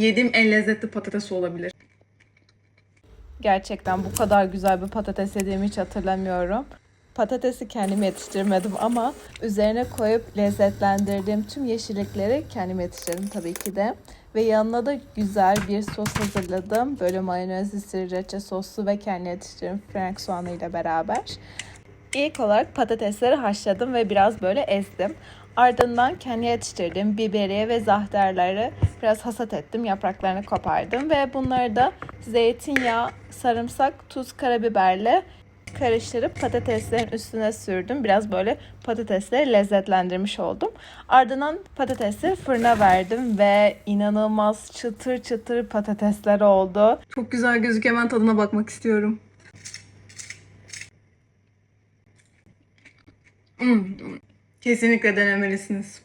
yediğim en lezzetli patates olabilir. Gerçekten bu kadar güzel bir patates yediğimi hiç hatırlamıyorum. Patatesi kendim yetiştirmedim ama üzerine koyup lezzetlendirdiğim tüm yeşillikleri kendim yetiştirdim tabii ki de. Ve yanına da güzel bir sos hazırladım. Böyle mayonezli sriracha soslu ve kendi yetiştirdiğim frank soğanı ile beraber. İlk olarak patatesleri haşladım ve biraz böyle ezdim. Ardından kendi yetiştirdiğim biberiye ve zahterleri biraz hasat ettim. Yapraklarını kopardım ve bunları da zeytinyağı, sarımsak, tuz, karabiberle karıştırıp patateslerin üstüne sürdüm. Biraz böyle patatesleri lezzetlendirmiş oldum. Ardından patatesi fırına verdim ve inanılmaz çıtır çıtır patatesler oldu. Çok güzel gözüküyor. Hemen tadına bakmak istiyorum. Hmm. Kesinlikle denemelisiniz.